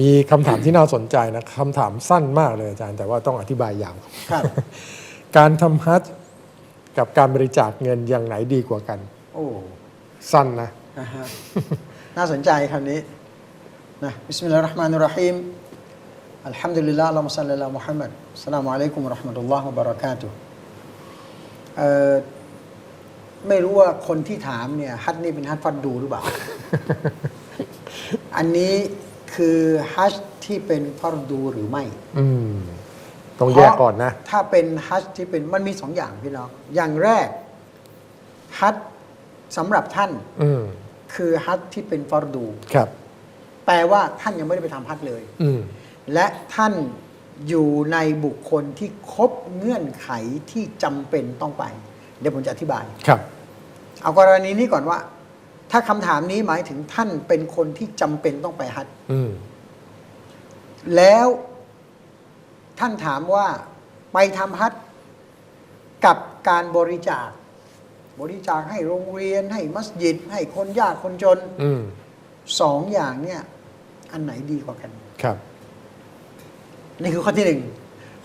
มีคำถามที่น่าสนใจนะคำถามสั้นมากเลยอาจารย์ แต่ว่าต้องอธิบายยาวครับการทำฮัจญ์กับการบริจาคเงินอย่างไหนดีกว่ากัน โอ้สั้นนะนะฮะน่าสนใจคำนี้นะบิสมิลลาห์เราะห์มานุรเราะฮีมอัลฮัมดุลิลลาห์อัลลอฮุมะซัลลิลลามุฮัมมัดอัสสลามุอะลัยกุมวะเราะห์มะตุลลอฮ์วะบะเราะกาตุฮ์เอ่อไม่รู้ว่าคนที่ถามเนี่ยฮัจญ์นี่เป็นฮัจญ์ฟัดดูหรือเปล่า อันนี้ คือฮัจญ์ที่เป็นฟัรดูหรือไม่อืมต้องแยกก่อนนะ เพราถ้าเป็นฮัจญ์ที่เป็นมันมีสองอย่างพี่น้อง อย่างแรกฮัจญ์สำหรับท่านอืมคือฮัจญ์ที่เป็นฟารดู ครับ แปลว่าท่านยังไม่ได้ไปทำฮัจญ์เลย อืมและท่านอยู่ในบุคคลที่ครบเงื่อนไขที่จำเป็นต้องไป เดี๋ยวผมจะอธิบาย ครับ เอากรณีนี้ก่อนว่า ถ้าคำถามนี้หมายถึงท่านเป็นคนที่จำเป็นต้องไปฮัจญ์อืมแล้วท่านถามว่าไปทำฮัจญ์กับการบริจาค บริจาคให้โรงเรียน ให้มัสยิด ให้คนยากคนจนอืมสองอย่างเนี่ย อันไหนดีกว่ากัน ครับ นี่คือข้อที่หนึ่ง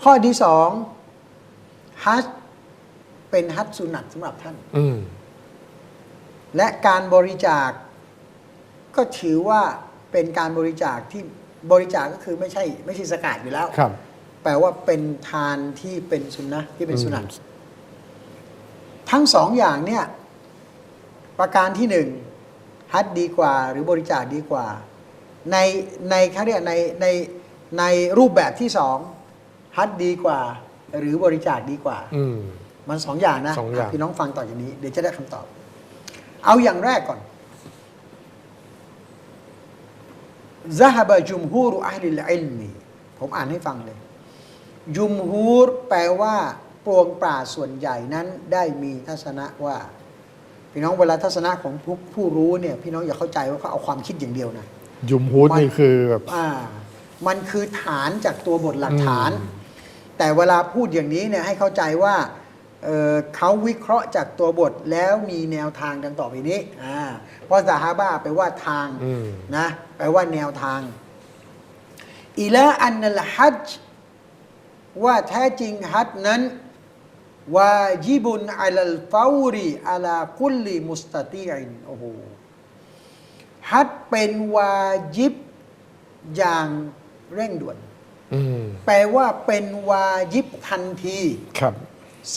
ข้อที่สองฮัจญ์เป็นฮัจญ์สุนัตสำหรับท่าน อืม และการบริจาค ก็ถือว่าเป็นการบริจาคที่บริจาคก็คือไม่ใช่ไม่ใช่สกาดอยู่แล้วครับ แปลว่าเป็นทานที่เป็นสุนนะที่เป็นสุนัตอืมทั้งสองอย่างเนี่ยประการที่หนึ่งฮัดดีกว่า หรือบริจาคดีกว่า ในในเขาเรียกในในในรูปแบบที่สองฮัดดีกว่า หรือบริจาคดีกว่า อืมมันสองอย่างนะสองอย่างพี่น้องฟังต่อจากนี้ เดี๋ยวจะได้คำตอบ เอาอย่างแรกก่อน ذهب جمهور أهل العلم ผมอ่านให้ฟังเลย ยุมฮูรแปลว่าปวงปราชญ์ส่วนใหญ่นั้นได้มีทัศนะว่า พี่น้องเวลาทัศนะของผู้ผู้รู้เนี่ย พี่น้องอย่าเข้าใจว่าเขาเอาความคิดอย่างเดียวนะ ยุมฮูดนี่คือแบบ อ่า มันคือฐานจากตัวบทหลักฐาน อืม แต่เวลาพูดอย่างนี้เนี่ยให้เข้าใจว่า เอ่อเขาวิเคราะห์จากตัวบทแล้วมีแนวทางดังต่อไปนี้อ่าเพราะซาฮาบะแปลว่าทางอืมนะแปลว่าแนวทางอิละอันนัลฮัจญ์ว่าแท้จริงฮัจญ์นั้นวาจิบุนอัลลฟาวรีอัลาคุลลิมุสตตีอินโอ้โหฮัจญ์เป็นวาจิบอย่างเร่งด่วนอืมแปลว่าเป็นวาจิบทันทีครับ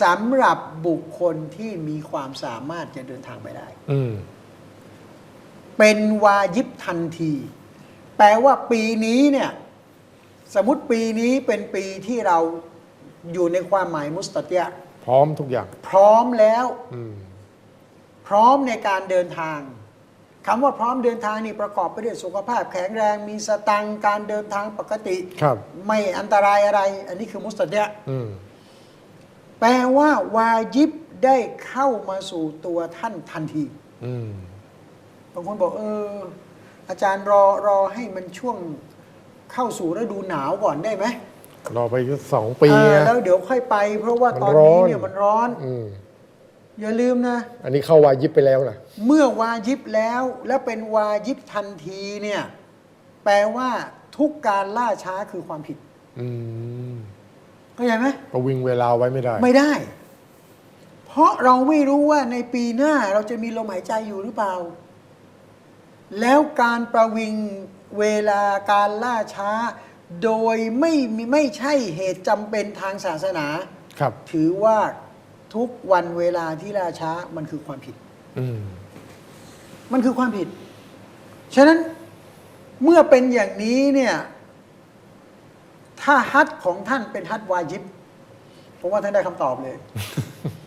สำหรับบุคคลที่มีความสามารถจะเดินทางไปได้ อืม เป็นวายิบทันที แปลว่าปีนี้เนี่ย สมมติปีนี้เป็นปีที่เราอยู่ในความหมายมุสตะเตียะพร้อมทุกอย่าง พร้อมแล้ว อืม พร้อมในการเดินทางคำว่าพร้อมเดินทางนี่ประกอบไปด้วยสุขภาพแข็งแรง มีสตังค์การเดินทางปกติ ครับ ไม่อันตรายอะไร อันนี้คือมุสตะเตียะ อืม แปลว่าวายิบได้เข้ามาสู่ตัวท่านทันทีอืมบางคนบอก เออ อาจารย์รอรอให้มันช่วงเข้าสู่ฤดูหนาวก่อนได้ไหมรอไปสองปีเออนะแล้วเดี๋ยวค่อยไป เพราะว่ามันตอนร้นี้อนเนี่ยมันร้อนอืมอย่าลืมนะ อันนี้เข้าวายิบไปแล้วนะเมื่อวายิบแล้ว และเป็นวายิบทันทีเนี่ย แปลว่าทุกการล่าช้าคือความผิด อืม เข้าใจไหมประวิงเวลาไว้ไม่ได้ ไม่ได้ เพราะเราไม่รู้ว่าในปีหน้าเราจะมีลมหายใจอยู่หรือเปล่า แล้วการประวิงเวลาการล่าช้า โดยไม่มีไม่ใช่เหตุจำเป็นทางศาสนา ครับ ถือว่าทุกวันเวลาที่ล่าช้ามันคือความผิด อืม มันคือความผิด ฉะนั้นเมื่อเป็นอย่างนี้เนี่ย ถ้าฮัดของท่านเป็นฮัดวาจิบผมว่าท่านได้คำตอบเลย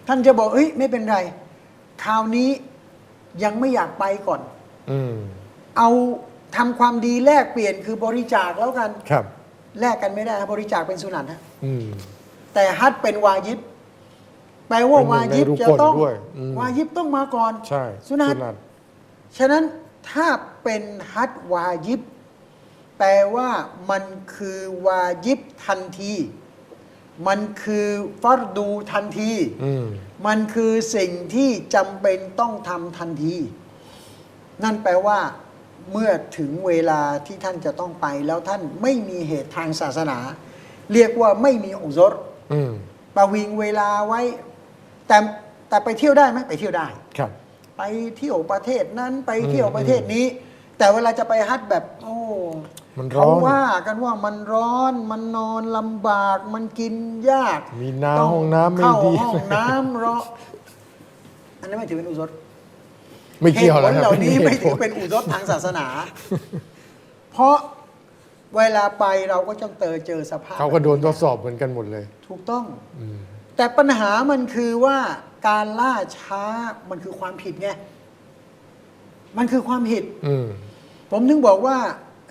ท่านจะบอกเอ้ยไม่เป็นไร คราวนี้ยังไม่อยากไปก่อนอืมเอาทำความดีแลกเปลี่ยนคือบริจาคแล้วกัน ครับ แลกกันไม่ได้ครับบริจาคเป็นสุนัตฮะอืมแต่ฮัดเป็นวายิบแปลว่าเป็นหนึ่งวายิบในรุกนจะต้องด้วยอืมวายิบต้องมาก่อน ใช่ สุนัตตฉะนั้นถ้าเป็นฮัดวายิบ แปลว่ามันคือวายิบทันที มันคือฟัรดูทันทีอืมมันคือสิ่งที่จำเป็นต้องทำทันที นั่นแปลว่าเมื่อถึงเวลาที่ท่านจะต้องไปแล้วท่านไม่มีเหตุทางศาสนา เรียกว่าไม่มีอุซรอืมประวิงเวลาไว้ แต่แต่ไปเที่ยวได้ไหมไปเที่ยวได้ครับ ไปเที่ยวประเทศนั้นไปเที่ยวอืมประเทศนี้ แต่เวลาจะไปฮัทแบบ โอ้ มันร้อนเขาว่ากันว่ามันร้อนมันนอนลำบากมันกินยากมีน้ำต้ห้องน้ำไม่เข้าดี ห้องน้ำร้อนอันนั้นไม่ถือเป็นอุซรไม่เกี่ยวเหตุผแล้วลครับเหล่านี้หไม่ตุผถือลเป็นอุซรทางศาสนา เพราะเวลาไปเราก็ต้องเจอเจอสภาพ เขาก็โดนทดสอบเหมือนกันหมดเลย ถูกต้อง อืม แต่ปัญหามันคือว่าการล่าช้ามันคือความผิดไง มันคือความผิด อืม ผมถึงบอกว่า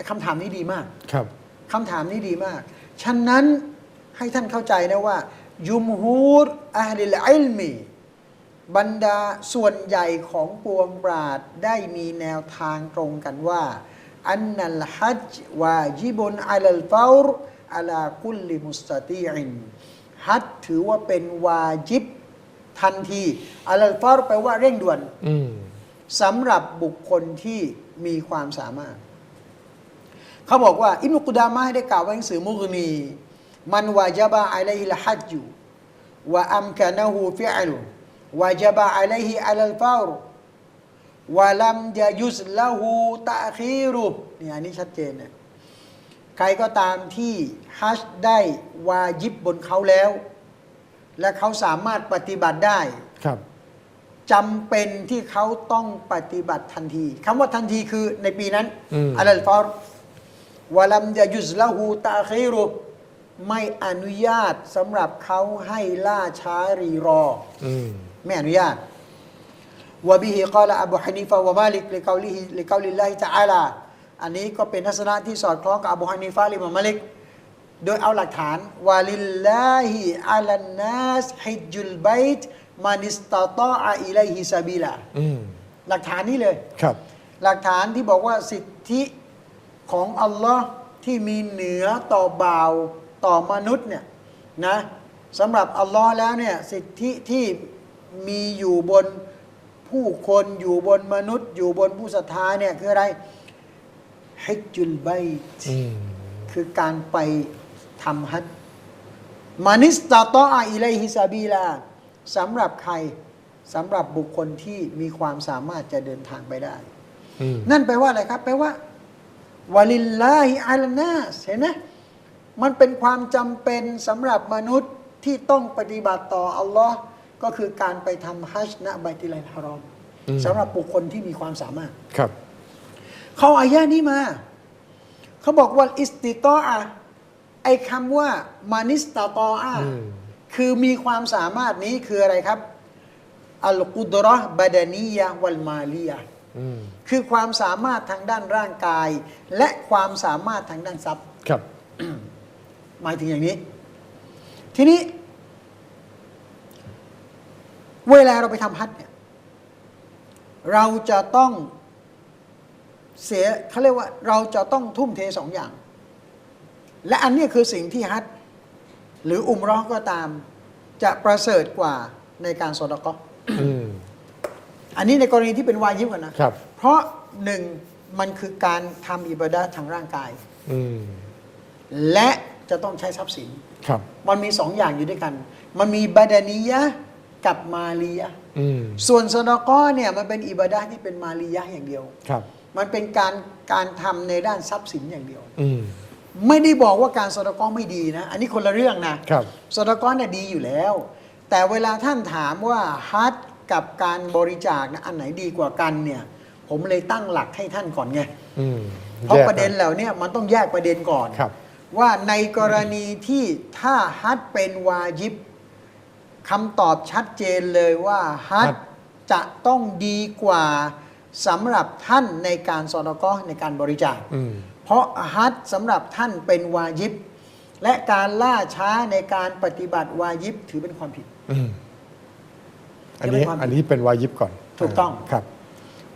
คำถามนี้ดีมากครับคำถามนี้ดีมาก ฉะนั้นให้ท่านเข้าใจนะว่า ยุมฮูรอาลิลอิลมี บรรดาส่วนใหญ่ของปวงปราดได้มีแนวทางตรงกันว่า อันนัลฮัจญ์วาจิบุนอัลลฟาวรอัลาคุลลิมุสตาตีอินฮัจญ์ถือว่าเป็นวาจิบทันทีอัลลฟาวรแปลว่าเร่งด่วนอืมสำหรับบุคคลที่มีความสามารถ เขาบอกว่า อิบนุกุดามะห์ได้กล่าวไว้ในหนังสือมุกนีมันวาจบะอะลัยฮิลฮัจจุวะอัมกานะฮูฟิอลุวาจบะอะลัยฮิอัลลฟาวรวะลัมยะยุสละฮูตะคีรุนี่อันนี้ชัดเจนนะใครก็ตามที่ฮัจญ์ได้วาจิบบนเขาแล้ว และเขาสามารถปฏิบัติได้ครับจำเป็นที่เขาต้องปฏิบัติทันทีคำว่าทันทีคือในปีนั้นอืมอัลลฟอร วะลัมยายุสละหูตาคีรุไม่อนุญาตสำหรับเขาให้ล่าช้ารีรออืมไม่อนุญาตวะบิฮิกาลอบูฮานิฟะวะมาลิกลิกาลิฮิลิกาลิลลาฮิตะอาลาอันนี้ก็เป็นทัศนะที่สอดคล้องกับอบูฮานิฟะลิมามมาลิก โดยเอาหลักฐานวาลิลลาฮิอัลันนัสฮิจจุลบัยต์มานิสตาตาอิลัยฮิซาบิลาอืมหลักฐานนี้เลยครับ หลักฐานที่บอกว่าสิทธิ ของอัลลอฮ์ที่มีเหนือต่อบ่าวต่อมนุษย์เนี่ยนะสำหรับอัลลอฮ์แล้วเนี่ยสิทธิที่มีอยู่บนผู้คนอยู่บนมนุษย์ อยู่บนผู้ศรัทธาเนี่ยคืออะไรฮิจจุลบัยต์อืมคือการไปทำฮัจญ์มานิสตาตออาอิเลฮิซาบีลาสำหรับใครสำหรับบุคคลที่มีความสามารถจะเดินทางไปได้อืมนั่นแปลว่าอะไรครับ แปลว่า วาลิลลาฮิอัลนาสเห็นไหมมันเป็นความจำเป็นสำหรับมนุษย์ที่ต้องปฏิบัติต่ออัลลอฮ์ก็คือการไปทำฮัจญ์ณบัยติลัลฮารอมอืมสำหรับบุคคลที่มีความสามารถครับ เขาอายะนี้มา เขาบอกว่าอิสติตออะไอ้คำว่ามานิสตาตออะอืมคือมีความสามารถนี้คืออะไรครับ อัลกุดเราะห์บาดานียะวัลมาลียะห์อืม คือความสามารถทางด้านร่างกาย และความสามารถทางด้านทรัพย์ ครับ หมายถึงอย่างนี้ ทีนี้ เวลาเราไปทำฮัจญ์เนี่ย เราจะต้องเสียเขาเรียกว่า เราจะต้องทุ่มเทสองอย่าง และอันเนี้ยคือสิ่งที่ฮัจญ์หรืออุมเร้อก็ตาม จะประเสริฐกว่าในการสอดกอฮ์ อืมอันนี้ในกรณีที่เป็นวายิบก่อนนะครับ เพราะหนึ่งมันคือการทำอิบาดะห์ทางร่างกาย อืมและจะต้องใช้ทรัพย์สิน ครับ มันมีสองอย่างอยู่ด้วยกัน มันมีบาดานียะห์กับมาลียะห์อืมส่วนสดก้อเนี่ยมันเป็นอิบาดะห์ที่เป็นมาลียะห์อย่างเดียว ครับ มันเป็นการการทำในด้านทรัพย์สินอย่างเดียว อืมไม่ได้บอกว่าการสดก้อไม่ดีนะ อันนี้คนละเรื่องนะ ครับ สดก้อเนี่ยดีอยู่แล้ว แต่เวลาท่านถามว่าฮัจญ์ กับการบริจาคนะอันไหนดีกว่ากันเนี่ย ผมเลยตั้งหลักให้ท่านก่อนไงอืมเพราะแยกประเด็นเหล่าเนี้มันต้องแยกประเด็นก่อนครับว่าในกรณีที่ถ้าฮัจญ์เป็นวาญิบคำตอบชัดเจนเลยว่าฮัจญ์จะต้องดีกว่าสำหรับท่านในการสอดก้อในการบริจาคอืมเพราะฮัจญ์สำหรับท่านเป็นวาญิบและการล่าช้าในการปฏิบัติวาญิบถือเป็นความผิด อืมอันนี้จะเป็นความผิดอันนี้เป็นวายิบก่อนถูกต้องครับ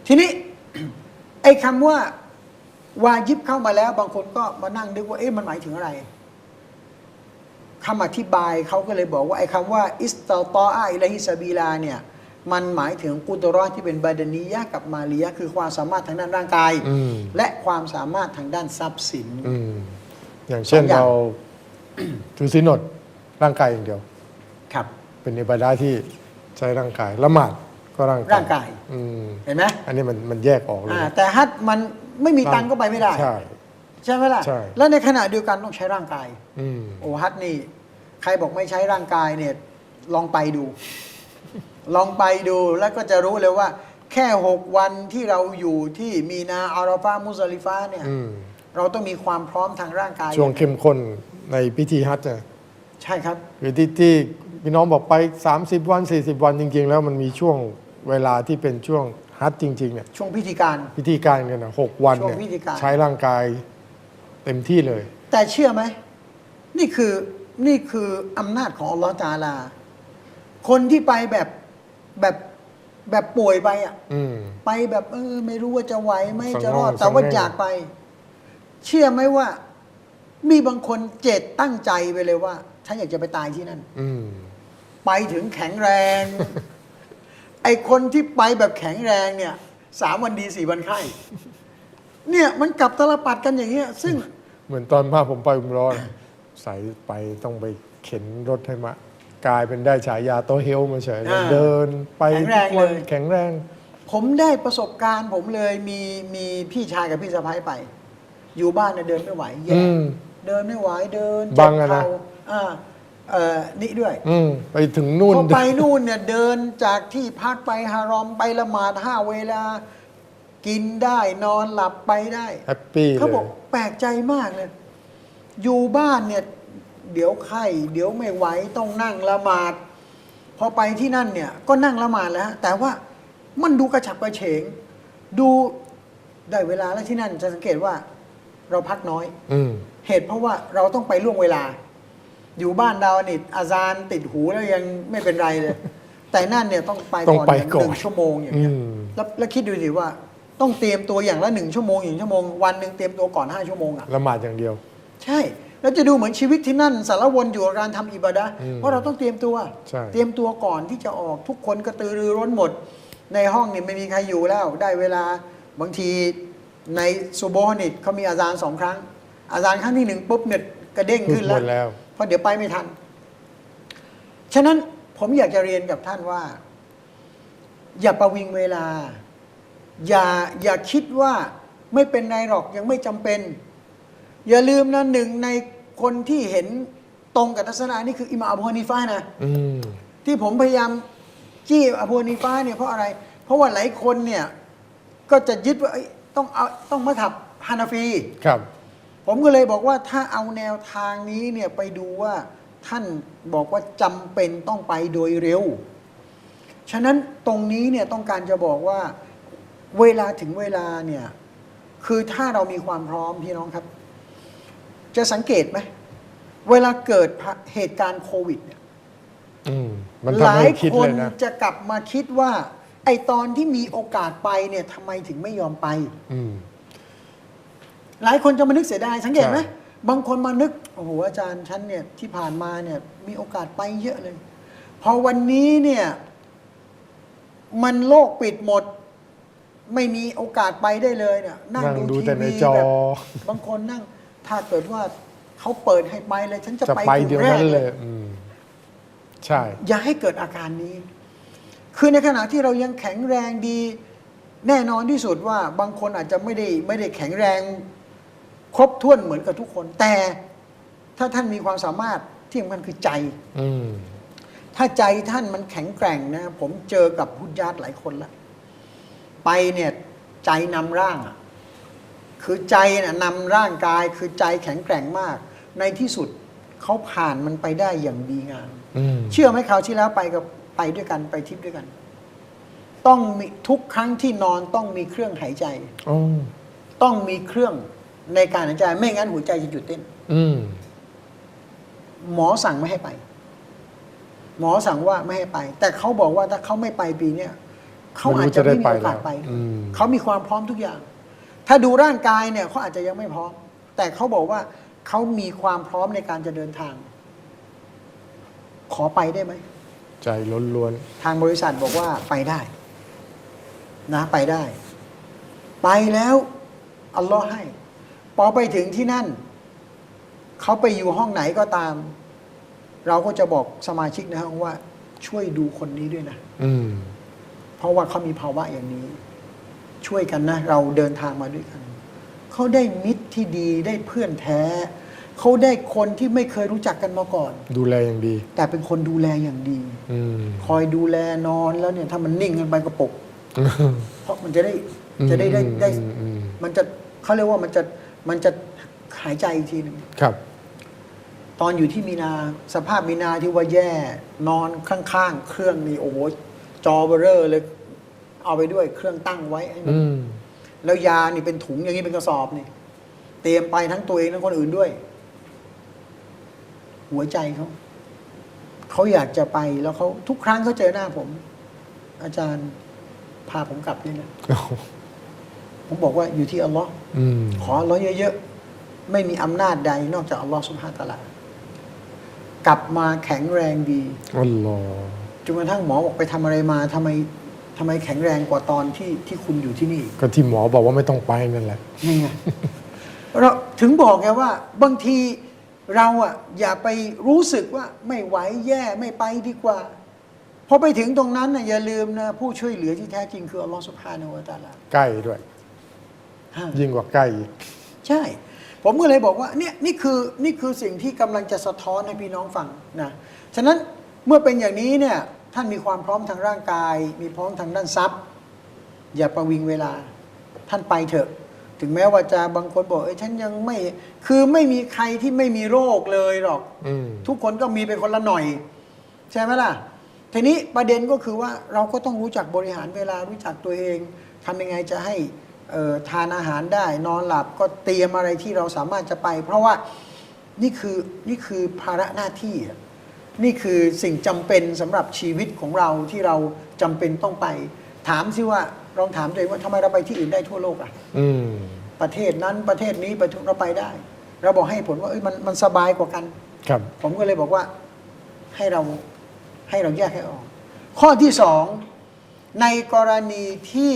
ทีนี้ไอ้คำว่าวาญิบเข้ามาแล้ว บางคนก็มานั่งนึกว่าเอ๊ะมันหมายถึงอะไรคำอธิบายเขาก็เลยบอกว่าไอ้คำว่าอิสตาตออาอิลาฮิสบีลาเนี่ยมันหมายถึงกุตรอที่เป็นบาดานียะห์กับมาลียะห์คือความสามารถทางด้านร่างกายอืมและความสามารถทางด้านทรัพย์สินอืมอย่างเช่นสองอย่างเราถือศีลอดร่างกายอย่างเดียว ครับ เป็นอิบาดาที่ ใช้ร่างกายละหมาดก็ร่างกายร่างกาย อืมเห็นไหมอันนี้มันมันแยกออกเลยอ่าแต่ฮัทมันไม่มีตังค์ก็ไปไม่ได้ ใช่ ใช่ไหมล่ะ ใช่ แล้วในขณะเดียวกันต้องใช้ร่างกาย อืมโอ้ฮัทนี่ ใครบอกไม่ใช้ร่างกายเนี่ย ลองไปดู ลองไปดูแล้วก็จะรู้เลยว่า แค่หกวันที่เราอยู่ที่มีนาอาราฟามุซาลิฟาเนี่ย อืมเราต้องมีความพร้อมทางร่างกาย ช่วงเข้มข้นในพิธีฮัจญ์เนี่ย ใช่ครับ คือที่ที่พี่น้องบอกไป 30 วัน 40 วันจริง ๆ แล้วมันมีช่วงเวลาที่เป็นช่วงฮัจญ์จริงๆเนี่ยช่วงพิธีการ พิธีการเนี่ยนะหกวันเนี่ยช่วงพิธีการ ใช้ร่างกายเต็มที่เลย แต่เชื่อไหม นี่คือนี่คืออำนาจของอัลลอฮฺตาอาลา คนที่ไปแบบแบบแบบป่วยไปอะ อืม ไปแบบเออ ไม่รู้ว่าจะไหวไหมสังจะรอดห้องแต่ว่าสังแห้งอยากไป เชื่อไหมว่า มีบางคนเจตตั้งใจไปเลยว่า ฉันอยากจะไปตายที่นั่น อืม ไปถึงแข็งแรง ไอคนที่ไปแบบแข็งแรงเนี่ยสามวันดีสี่วันไข้ เนี่ยมันกลับตลปัดกันอย่างเงี้ย ซึ่ง เหมือนตอนมาผมไปอุมร้อน ใส่ไปต้องไปเข็นรถให้มากลายเป็นได้ฉายาโตะเฮลมาเฉยเลยอ่าเดินไปแข็งแรงทุกวันเลย แข็งแรง ผมได้ประสบการณ์ผมเลยมีมีพี่ชายกับพี่สะพ้ายไป อยู่บ้านเนี่ยเดินไม่ไหวแย่อืมเดินไม่ไหวเดินบังอะนะเจ็บเข่า อ่าเอ่อนี่ด้วยอืมไปถึงนู่น พอไปนู่นเนี่ยเดินจากที่พักไปฮารอมไปละหมาดห้าเวลา กินได้นอนหลับไปได้ แฮปปี้เขาเลบอกยแปลกใจมากเลย อยู่บ้านเนี่ย เดี๋ยวไข้เดี๋ยวไม่ไหวต้องนั่งละหมาด พอไปที่นั่นเนี่ย ก็นั่งละหมาดแล้ว แต่ว่ามันดูกระฉับกระเฉง ดูได้เวลาแล้วที่นั่นจะสังเกตว่า เราพักน้อย อืม เหตุเพราะว่าเราต้องไปล่วงเวลา อยู่บ้านเรานี่อาจารย์ติดหูแล้วยังไม่เป็นไรเลย แต่นั่นเนี่ยต้องไปต้องก่อนไปหนึ่งก่อนหนึ่งชั่วโมงอย่างเงี้ยอืม แล้วแล้วคิดดูสิว่าต้องเตรียมตัวอย่างละหนึ่งชั่วโมงอย่างชั่วโมงวันหนึ่งเตรียมตัวก่อนห้าชั่วโมงอะ ละหมาดอย่างเดียว ใช่ แล้วจะดูเหมือนชีวิตที่นั่นสารวนอยู่กับการทำอิบาดะห์อืมเพราะเราต้องเตรียมตัว ใช่ เตรียมตัวก่อนที่จะออกทุกคนกระตือรือร้นหมด ในห้องเนี่ยไม่มีใครอยู่แล้ว ได้เวลาบางทีในซูโบฮ์นิตเขามีอาจารย์สองครั้ง อาจารย์ครั้งที่หนึ่งปุ๊บเนี่ยกระเด้งขึ้นหมแล้ว ดแล้วเพ ราะเดี๋ยวไปไม่ทัน ฉะนั้นผมอยากจะเรียนกับท่านว่า อย่าประวิงเวลา อย่าอย่าคิดว่าไม่เป็นไรหรอกยังไม่จำเป็น อย่าลืมนะหนึ่งในคนที่เห็นตรงกับทัศนะนี่คืออิหม่ามอบูฮานีฟานะอืมที่ผมพยายามจี้อบูฮานีฟาเนี่ยเพราะอะไร เพราะว่าหลายคนเนี่ยก็จะยึดว่าเอ้ยต้องเอาต้องมาถับฮานาฟีครับ ผมก็เลยบอกว่าถ้าเอาแนวทางนี้เนี่ยไปดูว่าท่านบอกว่าจำเป็นต้องไปโดยเร็ว ฉะนั้นตรงนี้เนี่ยต้องการจะบอกว่าเวลาถึงเวลาเนี่ยคือถ้าเรามีความพร้อมพี่น้องครับ จะสังเกตไหมเวลาเกิดเหตุการณ์โควิดเนี่ยอืมมันหทำลาให้ยคิดคเลนยนะจะกลับมาคิดว่า ไอตอนที่มีโอกาสไปเนี่ยทำไมถึงไม่ยอมไปอืม หลายคนจะมานึกเสียดายสังเกตไหมใช่ บางคนมานึกโอ้โหอาจารย์ฉันเนี่ยที่ผ่านมาเนี่ยมีโอกาสไปเยอะเลย พอวันนี้เนี่ยมันโลกปิดหมด ไม่มีโอกาสไปได้เลยเนี่ยนั่งนั่งดูดูทีแต่ในวีจอ แบบบางคนนั่งถ้าเกิดว่าเขาเปิดให้ไปเลยฉันจะจะไปไปกลุ่มเดี๋ยวแรนั้กนเลเลยยอืมใช่ อย่าให้เกิดอาการนี้ คือในขณะที่เรายังแข็งแรงดี แน่นอนที่สุดว่าบางคนอาจจะไม่ได้ไม่ได้แข็งแรง ครบถ้วนเหมือนกับทุกคน แต่ถ้าท่านมีความสามารถที่สำคัญคือใจ อืม ถ้าใจท่านมันแข็งแกร่งนะ ผมเจอกับพุทธญาติหลายคนแล้ว ไปเนี่ยใจนำร่างอะคือใจนะนำร่างกายคือใจแข็งแกร่งมาก ในที่สุดเขาผ่านมันไปได้อย่างดีงาม อืม เชื่อไหมคราวที่แล้วไปกับไปด้วยกันไปทริปด้วยกัน ต้องมีทุกครั้งที่นอนต้องมีเครื่องหายใจอ๋อต้องมีเครื่อง ในการหายใจ ไม่งั้นหัวใจจะหยุดเต้นอืมหมอสั่งไม่ให้ไป หมอสั่งว่าไม่ให้ไป แต่เขาบอกว่าถ้าเขาไม่ไปปีเนี้ยเขาอาจจะไม่มีโอกาสไปอืมเขามีความพร้อมทุกอย่าง ถ้าดูร่างกายเนี่ยเขาอาจจะยังไม่พร้อม แต่เขาบอกว่าเขามีความพร้อมในการจะเดินทาง ขอไปได้ไหมใจล้วนทางบริษัทบอกว่าไปได้ นะ ไปได้ ไปแล้วอัลลอฮ์ให้ พอไปถึงที่นั่น เขาไปอยู่ห้องไหนก็ตาม เราก็จะบอกสมาชิกในห้องว่า ช่วยดูคนนี้ด้วยนะๆอืมเพราะว่าเขามีภาวะอย่างนี้ ช่วยกันนะ เราเดินทางมาด้วยกัน เขาได้มิตรที่ดีได้เพื่อนแท้ เขาได้คนที่ไม่เคยรู้จักกันมาก่อน ดูแลอย่างดี แต่เป็นคนดูแลอย่างดีอืมคอยดูแลนอนแล้วเนี่ย ถ้ามันนิ่งกันไปก็ปลุกเพราะมันจะได้จะได้ได้ได้อืมอืมมันจะเขาเรียกว่ามันจะ มันจะหายใจอีกทีหนึงครับ ตอนอยู่ที่มีนา สภาพมีนาที่ว่าแย่นอนข้างๆ เครื่องนี่โอ้โหจอเบอร์เรอร์เลย เอาไปด้วยเครื่องตั้งไว้ให้หมดอืม แล้วยานี่เป็นถุงอย่างนี้เป็นกระสอบนี่เตรียมไปทั้งตัวเองทั้งคนอื่นด้วย หัวใจเขาเขาอยากจะไปแล้วเขาทุกครั้งเขาเจอหน้าผม อาจารย์พาผมกลับนี่นะ ผมบอกว่าอยู่ที่อัลลอฮ์อืมขออัลลอฮ์เยอะๆ ไม่มีอำนาจใดนอกจากอัลลอฮ์สุบฮานะตะอาลากลับมาแข็งแรงดีอัลลอฮ์จนกระทั่งหมอบอกไปทำอะไรมาทำไมทำไมแข็งแรงกว่าตอนที่ที่คุณอยู่ที่นี่ ก็ที่หมอบอกว่าไม่ต้องไปนั่นแหละนี่ไงเราถึงบอกไงว่า บางทีเราอะอย่าไปรู้สึกว่าไม่ไหวแย่ไม่ไปดีกว่าพอไปถึงตรงนั้นนะอย่าลืมนะ ผู้ช่วยเหลือที่แท้จริงคืออัลลอฮ์สุบฮานะฮูวะตะอาลาใกล้ด้วยฮะ ยิ่งกว่าใกล้อีกใช่ ผมก็เลยบอกว่าเนี่ยนี่คือนี่คือสิ่งที่กำลังจะสะท้อนให้พี่น้องฟังนะฉะนั้นเมื่อเป็นอย่างนี้เนี่ยท่านมีความพร้อมทางร่างกาย มีพร้อมทางด้านทรัพย์ อย่าประวิงเวลาท่านไปเถอะ ถึงแม้ว่าจะบางคนบอกเอ้ยฉันยังไม่คือไม่มีใครที่ไม่มีโรคเลยหรอกอืมทุกคนก็มีไปคนละหน่อย ใช่ไหมล่ะทีนี้ประเด็นก็คือว่าเราก็ต้องรู้จักบริหารเวลารู้จักตัวเองทำยังไงจะให้เอ่อ ทานอาหารได้นอนหลับก็เตรียมอะไรที่เราสามารถจะไป เพราะว่านี่คือนี่คือภาระหน้าที่อะนี่คือสิ่งจำเป็นสำหรับชีวิตของเราที่เราจำเป็นต้องไป ถามสิว่าลองถามตัวเองว่าทำไมเราไปที่อื่นได้ทั่วโลกอะอืมประเทศนั้นประเทศนี้ไปทุกเราไปได้ เราบอกให้ผลว่าเอ้ยมันมันสบายกว่ากัน ครับ ผมก็เลยบอกว่าให้เราให้เราแยกให้ออก ข้อที่สองในกรณีที่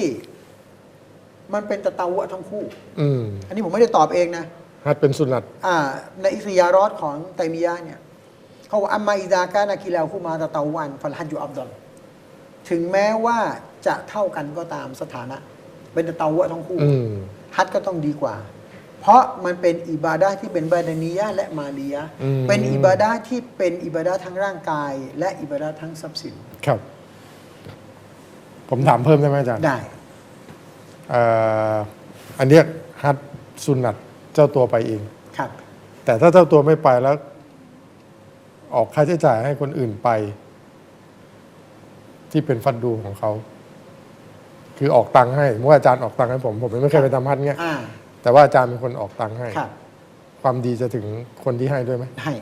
มันเป็นตะเตาวะทั้งคู่ อืมอันนี้ผมไม่ได้ตอบเองนะ ฮัดเป็นสุนัตอ่า ในอิสยารอดของไตมียะห์เนี่ย เขาบอกอัมมาอิดากานากิลาคุมาตะเตาวันฟัลฮัจยุอับดอลถึงแม้ว่าจะเท่ากันก็ตามสถานะ เป็นตะเตาวะทั้งคู่ อืม ฮัจก็ต้องดีกว่า เพราะมันเป็นอิบาดะห์ที่เป็นบาดานียะห์และมาลียะห์อืม เป็นอิบาดะห์ที่เป็นอิบาดะห์ทั้งร่างกาย และอิบาดะห์ทั้งทรัพย์สิน ครับ ผมถามเพิ่มได้ไหมอาจารย์ ได้เอ่ออันเนี้ยฮัดสุนัตเจ้าตัวไปเอง ครับ แต่ถ้าเจ้าตัวไม่ไปแล้ว ออกค่าใช้จ่ายให้คนอื่นไป ที่เป็นฟันดูของเขา คือออกตังค์ให้เมื่ออาจารย์ออกตังค์ให้ผม ผมไม่เคยไปทำฮัดเงี้ยอ่า แต่ว่าอาจารย์เป็นคนออกตังค์ให้ ครับ ความดีจะถึงคนที่ให้ด้วยไหมให้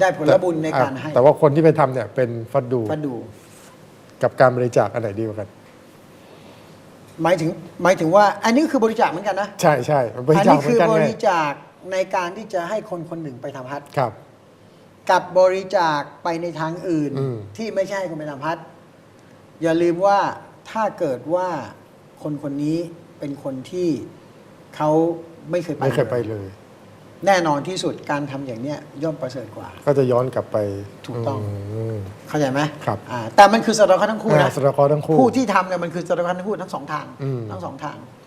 ได้ผลบุญในการให้แต่ว่าคนที่ไปทำเนี่ยเป็นฟัดดู ฟันดู กับการบริจาคอันไหนดีกว่ากัน หมายถึงหมายถึงว่า อันนี้คือบริจาคเหมือนกันนะใช่ใช่บริอันจาคนี้เหมืคือนกันบไงริจาคในการที่จะให้คนคนหนึ่งไปทำฮัทครับ กับบริจาคไปในทางอื่น อืม ที่ไม่ใช่ให้คนไปทำฮัทอย่าลืมว่าถ้าเกิดว่าคนคนนี้เป็นคนที่เขาไม่เคยไปไม่เคยไปเลยเลย แน่นอนที่สุดการทำอย่างเนี้ยย่อมประเสริฐกว่า ก็จะย้อนกลับไปถูกต้องมเข้าใจไหมครับอ่าแต่มันคือสตอคทั้งคู่อ่านะสตอคอทั้งคู่ ผู้ที่ทำเนี่ยมันคือสตอคทั้งคู่ทั้งสองทางอืมทั้งสองทางค